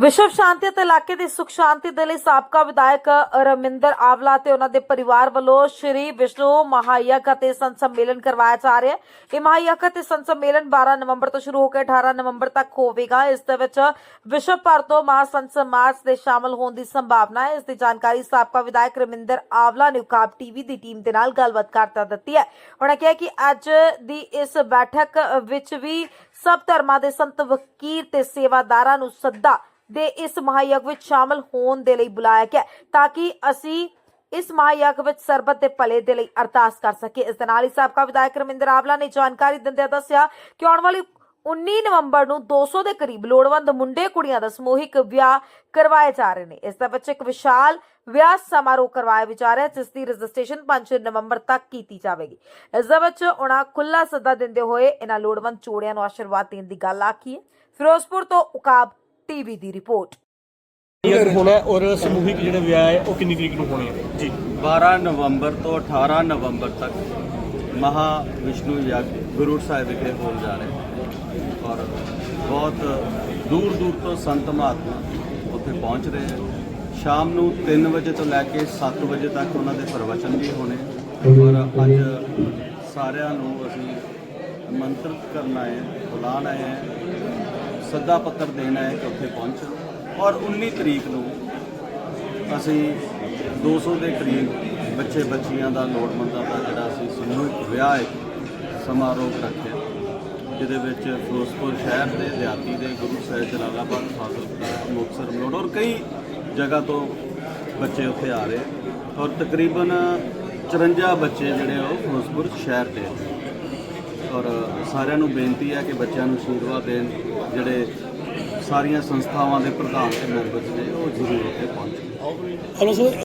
ਵਿਸ਼ਵ ਸ਼ਾਂਤੀ ਅਤੇ ਇਲਾਕੇ ਦੀ ਸੁਖ ਸ਼ਾਂਤੀ ਦੇ ਲਈ ਸਾਬਕਾ ਵਿਧਾਇਕ ਰਮਿੰਦਰ ਆਵਲਾ ਤੇ ਉਹਨਾਂ ਦੇ ਪਰਿਵਾਰ ਵੱਲੋਂ ਸ਼੍ਰੀ ਵਿਸ਼ਨੂੰ ਮਹਾਯਗ ਅਤੇ ਸੰਤ ਸੰਮੇਲਨ ਕਰਵਾਇਆ ਜਾ ਰਿਹਾ ਹੈ। ਇਹ ਮਹਾਯਗ ਅਤੇ ਸੰਤ ਸੰਮੇਲਨ 12 ਨਵੰਬਰ ਤੋਂ ਸ਼ੁਰੂ ਹੋ ਕੇ 18 ਨਵੰਬਰ ਤੱਕ ਹੋਵੇਗਾ। ਇਸ ਦੇ ਵਿੱਚ ਵਿਸ਼ਵ ਭਰ ਤੋਂ ਮਹਾਸੰਤ ਸਮਾਜ ਦੇ ਸ਼ਾਮਲ ਹੋਣ ਦੀ ਸੰਭਾਵਨਾ ਹੈ। ਇਸ ਦੀ ਜਾਣਕਾਰੀ ਸਾਬਕਾ ਵਿਧਾਇਕ ਰਮਿੰਦਰ ਆਵਲਾ ਨੇ ਉਕਾਬ ਟੀਵੀ ਦੀ ਟੀਮ ਦੇ ਨਾਲ ਗੱਲਬਾਤ ਕਰਤਾ ਦਿੱਤੀ ਹੈ। ਉਹਨਾਂ ਕਿਹਾ ਕਿ ਅੱਜ ਦੀ ਇਸ ਬੈਠਕ ਵਿੱਚ ਵੀ ਸਭ ਧਰਮਾਂ ਦੇ ਸੰਤ ਵਕੀਰ ਤੇ ਸੇਵਾਦਾਰਾਂ ਨੂੰ ਸੱਦਾ ਦੇ ਇਸ ਮਹਾਯਗ ਵਿੱਚ ਸ਼ਾਮਲ ਹੋਣ ਦੇ ਲਈ ਬੁਲਾਇਆ ਗਿਆ ਤਾਂ ਕਿ ਅਸੀਂ ਇਸ ਮਹਾਯਗ ਵਿੱਚ ਸਰਬਤ ਦੇ ਭਲੇ ਦੇ ਲਈ ਅਰਦਾਸ ਕਰ ਸਕੀਏ। ਇਸ ਦੇ ਨਾਲ ਹੀ ਸਾਬਕਾ ਵਿਧਾਇਕ ਰਮਿੰਦਰ ਆਵਲਾ ਨੇ ਜਾਣਕਾਰੀ ਦਿੰਦਿਆਂ ਦੱਸਿਆ ਕਿ ਆਉਣ ਵਾਲੀ 19 ਨਵੰਬਰ ਨੂੰ 200 ਦੇ ਕਰੀਬ ਲੋੜਵੰਦ ਮੁੰਡੇ ਕੁੜੀਆਂ ਦਾ ਸਮੂਹਿਕ ਵਿਆਹ ਕਰਵਾਏ ਜਾ ਰਹੇ ਨੇ। ਇਸ ਦੇ ਵਿੱਚ ਇੱਕ ਵਿਸ਼ਾਲ ਵਿਆਹ ਸਮਾਰੋਹ ਕਰਵਾਇਆ ਵੀ ਜਾ ਰਿਹਾ ਹੈ, ਜਿਸ ਦੀ ਰਜਿਸਟ੍ਰੇਸ਼ਨ 5 ਨਵੰਬਰ ਤੱਕ ਕੀਤੀ ਜਾਵੇਗੀ। ਇਸ ਦੇ ਵਿੱਚ ਉਹਨਾਂ ਖੁੱਲਾ ਸੱਦਾ ਦਿੰਦੇ ਹੋਏ ਇਹਨਾਂ ਲੋੜਵੰਦ ਚੋੜਿਆਂ ਨੂੰ ਆਸ਼ੀਰਵਾਦ ਦੇਣ ਦੀ ਗੱਲ ਆਖੀ ਹੈ। ਫਿਰੋਜ਼ਪੁਰ ਤੋਂ ਉਕਾਬ ਟੀਵੀ ਦੀ ਰਿਪੋਰਟ। ਯਗ ਹੋਣਾ ਹੈ ਔਰ ਸਮੂਹਿਕ ਜਿਹੜੇ ਵਿਆਹ ਹੈ ਉਹ ਕਿੰਨੀ ਤਰੀਕ ਨੂੰ ਹੋਣੇ ਆ ਜੀ। 12 ਨਵੰਬਰ ਤੋਂ 18 ਨਵੰਬਰ ਤੱਕ ਮਹਾ ਵਿਸ਼ਨੂੰ ਯੱਗ ਗੁਰੂ ਸਾਹਿਬ ਵਿਖੇ ਹੋਣ ਜਾ ਰਿਹਾ ਹੈ ਔਰ ਬਹੁਤ ਦੂਰ ਦੂਰ ਤੋਂ ਸੰਤ ਮਹਾਤਮਾ ਉੱਥੇ ਪਹੁੰਚ ਰਹੇ ਹਨ ਸ਼ਾਮ ਨੂੰ 3 ਵਜੇ ਤੋਂ ਲੈ ਕੇ 7 ਵਜੇ ਤੱਕ ਉਹਨਾਂ ਦੇ ਪ੍ਰਵਚਨ ਵੀ ਹੋਣੇ। ਔਰ ਅੱਜ ਸਾਰਿਆਂ ਨੂੰ ਅਸੀਂ ਮੰਤਰਿਤ ਕਰਨ ਹਾਂ ਬੁਲਾਉਣ ਆਏ ਹਾਂ। ਸੱਦਾ ਪੱਤਰ ਦੇਣ ਹੈ ਕਿ ਉੱਥੇ ਪਹੁੰਚੋ ਔਰ 19 ਤਰੀਕ ਨੂੰ ਅਸੀਂ 200 ਦੇ ਕਰੀਬ ਬੱਚੇ ਬੱਚੀਆਂ ਦਾ ਲੋੜਵੰਦਾਂ ਦਾ ਜਿਹੜਾ ਅਸੀਂ ਸਮੂਹਿਕ ਵਿਆਹ ਇੱਕ ਸਮਾਰੋਹ ਰੱਖਿਆ। ਜਿਹਦੇ ਵਿੱਚ ਫਿਰੋਜ਼ਪੁਰ ਸ਼ਹਿਰ ਦੇ, ਦਿਹਾਤੀ ਦੇ, ਗੁਰੂ ਸਾਹਿਬ ਜਲਾਲਾਬਾਦ, ਫਾਜ਼ਿਲਕਾ, ਮੁਕਤਸਰ ਮਲੋੜ ਔਰ ਕਈ ਜਗ੍ਹਾ ਤੋਂ ਬੱਚੇ ਉੱਥੇ ਆ ਰਹੇ। ਔਰ ਤਕਰੀਬਨ 54 ਬੱਚੇ ਜਿਹੜੇ ਉਹ ਫਿਰੋਜ਼ਪੁਰ ਸ਼ਹਿਰ ਦੇ ਔਰ ਸਾਰਿਆਂ ਨੂੰ ਬੇਨਤੀ ਹੈ ਕਿ ਬੱਚਿਆਂ ਨੂੰ ਅਸ਼ੀਰਵਾਦ ਦੇਣ, ਜਿਹੜੇ ਸਾਰੀਆਂ ਸੰਸਥਾਵਾਂ ਦੇ ਪ੍ਰਧਾਨ ਤੇ ਮੈਂਬਰ ਨੇ, ਉਹ ਜ਼ਰੂਰ ਉੱਥੇ ਪਹੁੰਚਣ। Hello sir